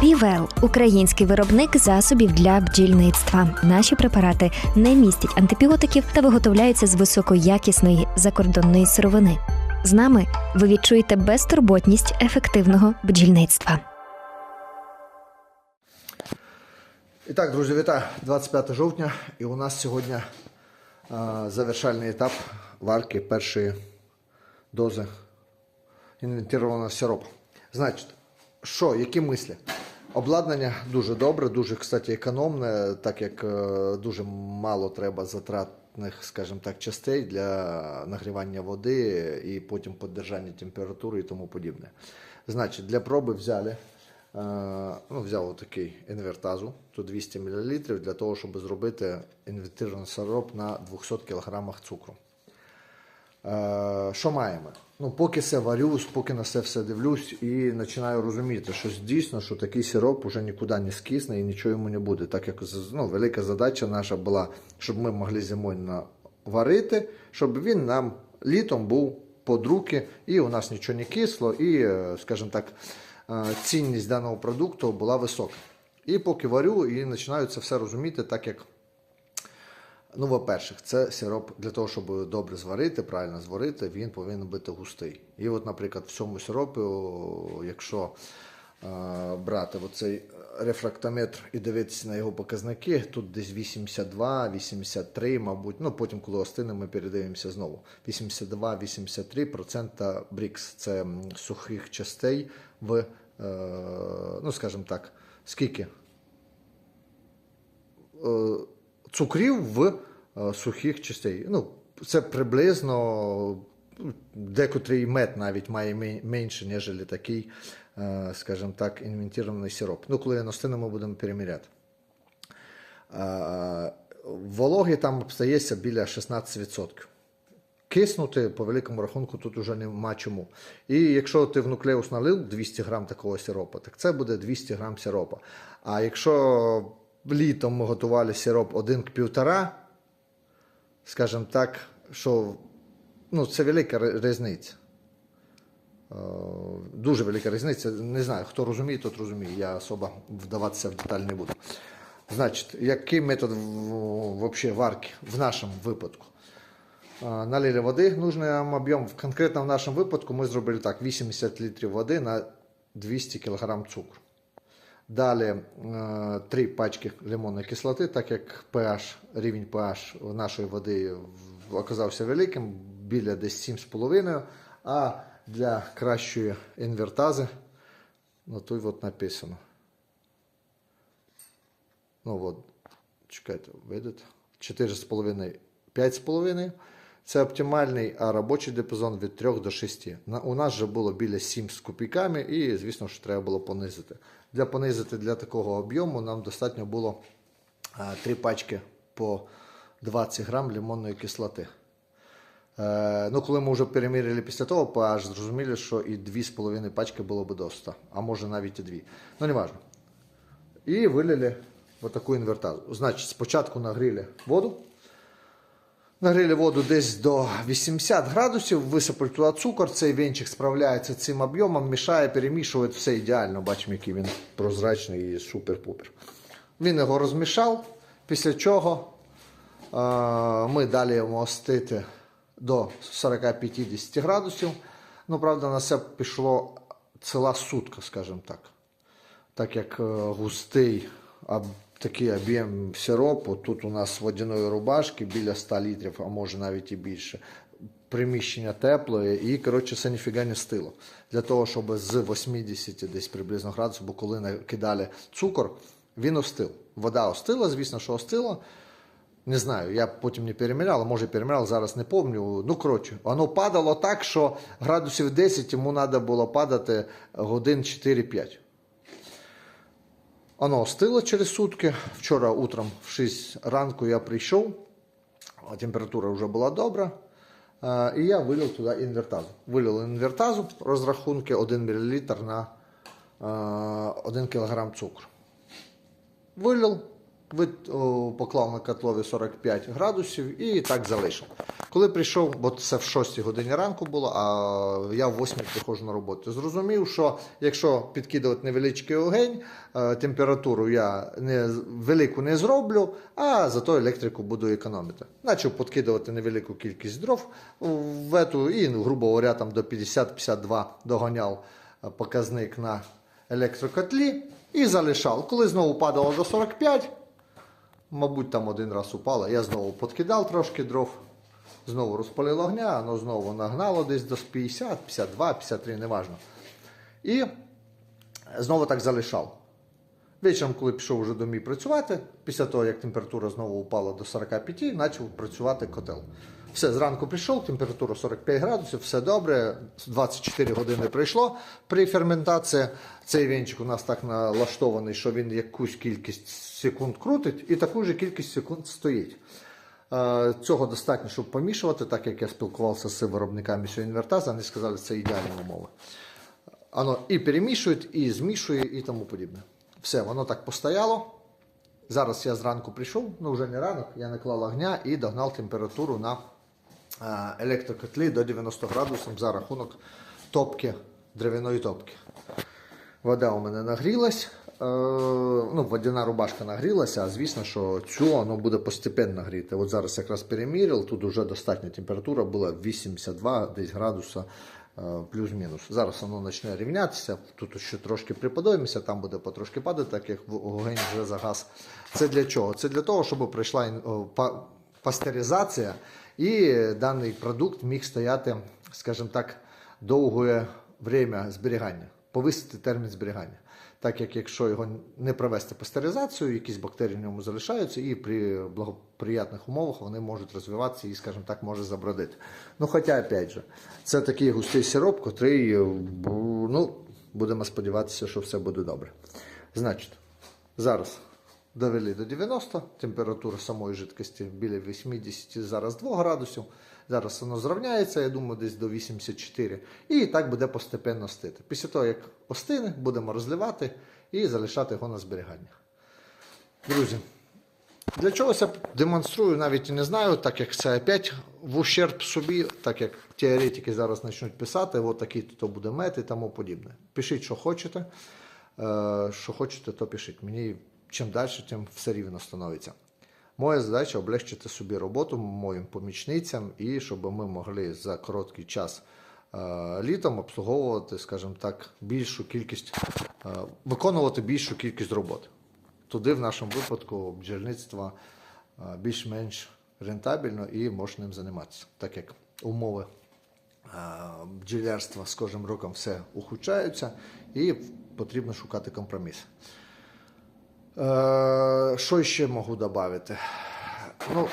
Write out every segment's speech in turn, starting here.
Півел український виробник засобів для бджільництва. Наші препарати не містять антибіотиків та виготовляються з високоякісної закордонної сировини. З нами ви відчуєте безтурботність ефективного бджільництва. І так, друзі, вітаю 25 жовтня, і у нас сьогодні а, завершальний етап варки першої дози інвентарного сиропу. Значить, що, які мислі? Обладнання дуже добре, дуже, кстати, економне, так як е, дуже мало треба затратних, скажімо так, частей для нагрівання води і потім піддержання температури і тому подібне. Значить, для проби взяли Е, ну, взяв такий інвертазу, тут 200 мл, для того, щоб зробити інвертирований сироп на 200 кг цукру. Е, Що маємо? Ну, Поки все варю, поки на це все дивлюсь і починаю розуміти, що дійсно, що такий сироп вже нікуди не скисне і нічого йому не буде. Так як ну, велика задача наша була, щоб ми могли зимою варити, щоб він нам літом був під руки, і у нас нічого не кисло, і, е, скажімо так, е, цінність даного продукту була висока. І поки варю, і починаю це все розуміти, так як Ну, по-перше, це сироп для того, щоб добре зварити, правильно зварити, він повинен бути густий. І от, наприклад, в цьому сиропі, якщо е, брати оцей рефрактометр і дивитися на його показники, тут десь 82, 83, мабуть. Ну, потім, коли остине, ми передивимося знову. 82-83% брікс це сухих частей в, е, ну, скажімо так, скільки? Цукрів в е, сухих частей. Ну, це приблизно декотрий мед навіть має менше, ніж такий, е, скажімо так, інвентірований сироп. Ну, коли ностину ми будемо переміряти. Е, Вологи там обстається біля 16%. Киснути по великому рахунку тут уже нема чому. І якщо ти в нуклеус налив 200 грам такого сиропу, так це буде 200 грам сиропа. А якщо літом ми готували сироп 1 к 1,5, скажімо так, що ну, це велика різниця. Е, Дуже велика різниця. Не знаю, хто розуміє, тот розуміє. Я особо вдаватися в деталь не буду. Значить, який метод вообще варки в нашому випадку? А, Налили води, нужний нам об'єм. Конкретно в нашому випадку ми зробили так: 80 літрів води на 200 кг цукру. Далі е, три пачки лимонної кислоти, так як pH, рівень pH нашої води оказався великим, біля десь 7,5. А для кращої інвертази, ну тут от написано. Ну от, чекайте, видите? 4,5, 5,5. Це оптимальний, робочий диапазон від 3 до 6. На, у нас вже було біля 7 з копійками, і, звісно, що треба було понизити. Для понизити для такого об'єму нам достатньо було 3 пачки по 20 грам лимонної кислоти. Е, ну, коли ми вже переміряли після того, аж зрозуміли, що і 2,5 пачки було б досить, а може навіть і 2. Ну, не важливо. І вилили в таку інвертазу. Значить, спочатку нагріли воду. Нагріли воду десь до 80 градусів, висипали туди цукор, цей венчик справляється цим об'ємом, мішає, перемішує все ідеально. Бачимо, який він прозрачний і супер-пупер. Він його розмішав, після чого е, ми далі його остити до 40-50 градусів. Ну, правда, на це пішло ціла сутка, скажімо так так як е, густий такий об'єм сиропу, тут у нас водяної рубашки біля 100 літрів, а може навіть і більше. Приміщення тепле, і коротше це ніфіга не стило. Для того, щоб з 80 десь приблизно градусів, бо коли накидали цукор, він остив. Вода остила, звісно, що остила. Не знаю, я потім не переміряв, а може переміряв, зараз не пам'ятаю. Ну, коротше, воно падало так, що градусів 10 йому треба було падати годин 4-5. Оно остило через сутки. Вчора утром в 6 ранку я прийшов, а температура вже була добра. І я вилив туди інвертазу. Вилив інвертазу, розрахунки 1 мл на е, 1 кг цукру. Вилив, поклав на котлові 45 градусів і так залишив. Коли прийшов, бо це в 6 годині ранку було, а я в 8 приходжу на роботу. Зрозумів, що якщо підкидувати невеличкий огонь, е, температуру я не, велику не зроблю, а зато електрику буду економити. Почав підкидувати невелику кількість дров в ету, і, ну, грубо говоря, там до 50-52 доганяв е, показник на електрокотлі і залишав. Коли знову падало до 45, мабуть, там один раз упала. я знову підкидав трошки дров, знову розпалило огня, воно знову нагнало десь до 50, 52, 53, неважно. І знову так залишав. Вечором, коли пішов вже домі працювати, після того, як температура знову упала до 45, почав працювати котел. Все, зранку прийшов, температура 45 градусів, все добре, 24 години пройшло при ферментації. Цей вінчик у нас так налаштований, що він якусь кількість секунд крутить і таку ж кількість секунд стоїть. Е, Цього достатньо, щоб помішувати, так як я спілкувався з виробниками цього інвертаза, вони сказали, що це ідеальні умови. Воно і перемішує, і змішує, і тому подібне. Все, воно так постояло. Зараз я зранку прийшов, ну вже не ранок, я наклав огня і догнав температуру на електрокотлі до 90 градусів за рахунок топки, дерев'яної топки. Вода у мене нагрілась, е, ну, водяна рубашка нагрілася, а звісно, що цю воно буде постепенно гріти. От зараз якраз переміряв, тут вже достатня температура була 82 десь градуса е, плюс-мінус. Зараз воно почне рівнятися, тут ще трошки приподоймося, там буде потрошки падати, так як вогонь вже загас. Це для чого? Це для того, щоб па- пастеризація і даний продукт міг стояти, скажімо так, довге время зберігання, повисити термін зберігання. Так як якщо його не провести пастеризацію, якісь бактерії в ньому залишаються, і при благоприятних умовах вони можуть розвиватися і, скажімо так, може забродити. Ну, хоча, опять же, це такий густий сироп, котрий, ну, будемо сподіватися, що все буде добре. Значить, зараз довели до 90, температура самої жидкості біля 80, зараз 2 градусів. Зараз воно зрівняється, я думаю, десь до 84. І так буде постепенно стити. Після того, як остине, будемо розливати і залишати його на зберігання. Друзі, для чогось я демонструю, навіть і не знаю, так як це опять в ущерб собі, так як теоретики зараз почнуть писати, от такий то буде мет і тому подібне. Пишіть, що хочете. Е, Що хочете, то пишіть. Мені чим далі, тим все рівно становиться. Моя задача облегчити собі роботу моїм помічницям і щоб ми могли за короткий час е, літом обслуговувати, скажімо так, більшу кількість, е, виконувати більшу кількість роботи. Туди, в нашому випадку, бджільництво е, більш-менш рентабельно і можна ним займатися, так як умови бджілярства з кожним роком все ухудшаються і потрібно шукати компроміс. Е, Що ще можу додати? Ну,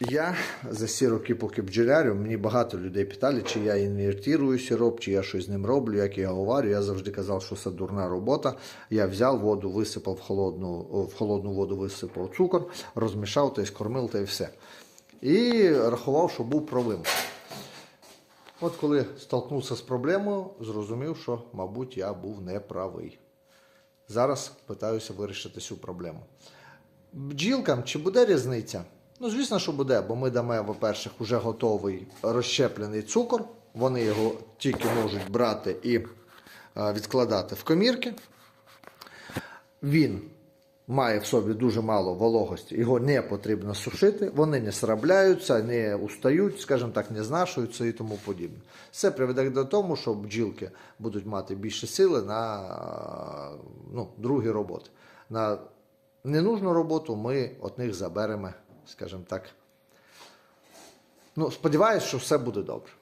я за всі роки, поки бджолярю, мені багато людей питали, чи я інвертирую сироп, чи я щось з ним роблю, як я його варю. Я завжди казав, що це дурна робота. Я взяв воду, висипав в холодну, в холодну воду, висипав цукор, розмішав, та й скормив, та й все. І рахував, що був правим. От коли столкнувся з проблемою, зрозумів, що, мабуть, я був неправий. Зараз питаюся вирішити цю проблему. Бджілкам чи буде різниця? Ну, звісно, що буде, бо ми дамо, по-перше, вже готовий розщеплений цукор. Вони його тільки можуть брати і е, відкладати в комірки. Він має в собі дуже мало вологості, його не потрібно сушити, вони не срабляються, не устають, скажімо так, не знашуються і тому подібне. Це приведе до того, що бджілки будуть мати більше сили на ну, другі роботи. На ненужну роботу ми від них заберемо, скажімо так. Ну, сподіваюсь, що все буде добре.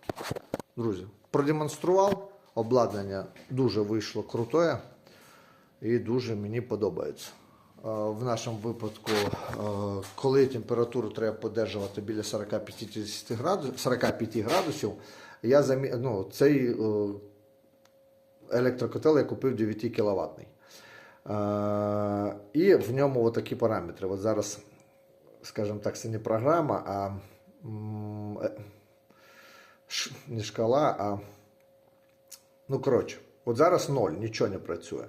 Друзі, продемонстрував. Обладнання дуже вийшло крутое і дуже мені подобається. Е, В нашому випадку, е, коли температуру треба подержувати біля 40-50 градусів, 45 градусів, я замі... ну, цей е, електрокотел я купив 9 кВт. І в ньому такі параметри. От зараз, скажімо так, це не програма, а не шкала, а Ну, коротше, от зараз ноль, нічого не працює.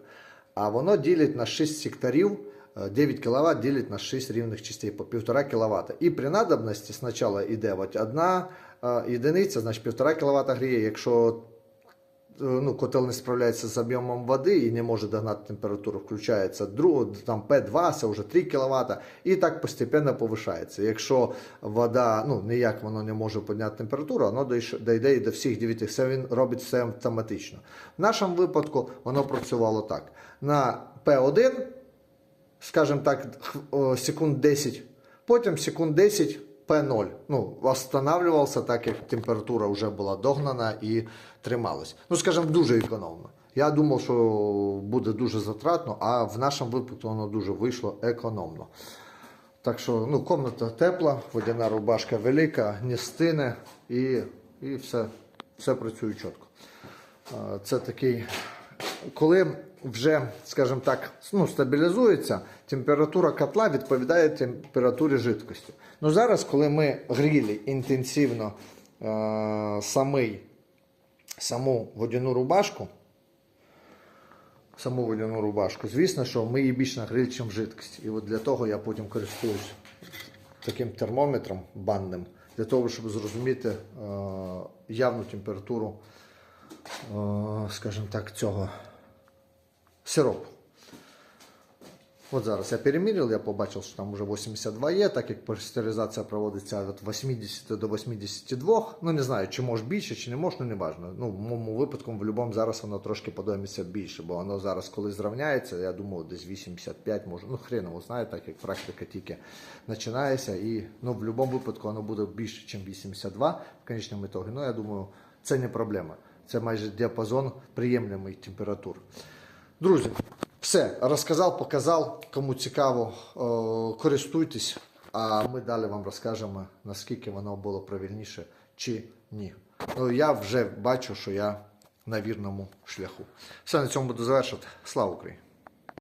А воно ділить на 6 секторів, е, 9 кВт ділить на 6 рівних частей по 1,5 кВт. І при надобності спочатку йде от одна е, єдиниця, значить 1,5 кВт гріє. Якщо е, ну, котел не справляється з об'ємом води і не може догнати температуру, включається друг, там П2, це вже 3 кВт, і так постепенно повишається. Якщо вода, ну ніяк воно не може підняти температуру, воно дійде і до всіх 9, все він робить все автоматично. В нашому випадку воно працювало так. На П1, скажімо так, секунд 10, потім секунд 10 П0. Ну, останавливався так, як температура вже була догнана і трималась. Ну, скажімо, дуже економно. Я думав, що буде дуже затратно, а в нашому випадку воно дуже вийшло економно. Так що ну, комната тепла, водяна рубашка велика, не і, і все, все працює чітко. Це такий, коли вже, скажімо так, ну, стабілізується, температура котла відповідає температурі жидкості. Ну зараз, коли ми гріли інтенсивно е, самий, саму водяну рубашку, саму водяну рубашку, звісно, що ми її більш нагріли, ніж жидкість. І от для того я потім користуюсь таким термометром банним, для того, щоб зрозуміти е, явну температуру, е, скажімо так, цього сиропу. От зараз я переміряв, я побачив, що там вже 82 є, так як пастеризація проводиться від 80 до 82. Ну не знаю, чи може більше, чи не може, ну не важливо. Ну, в моєму випадку, в будь-якому зараз воно трошки подобається більше, бо воно зараз, коли зрівняється, я думаю, десь 85 може. Ну, хрен його знає, так як практика тільки починається. І ну, в будь-якому випадку воно буде більше, ніж 82 в конечному ітогі. Ну, я думаю, це не проблема. Це майже діапазон приємлемих температур. Друзі, все, розказав, показав. Кому цікаво, е, користуйтесь, а ми далі вам розкажемо, наскільки воно було правильніше чи ні. Ну, я вже бачу, що я на вірному шляху. Все на цьому буду завершити. Слава Україні!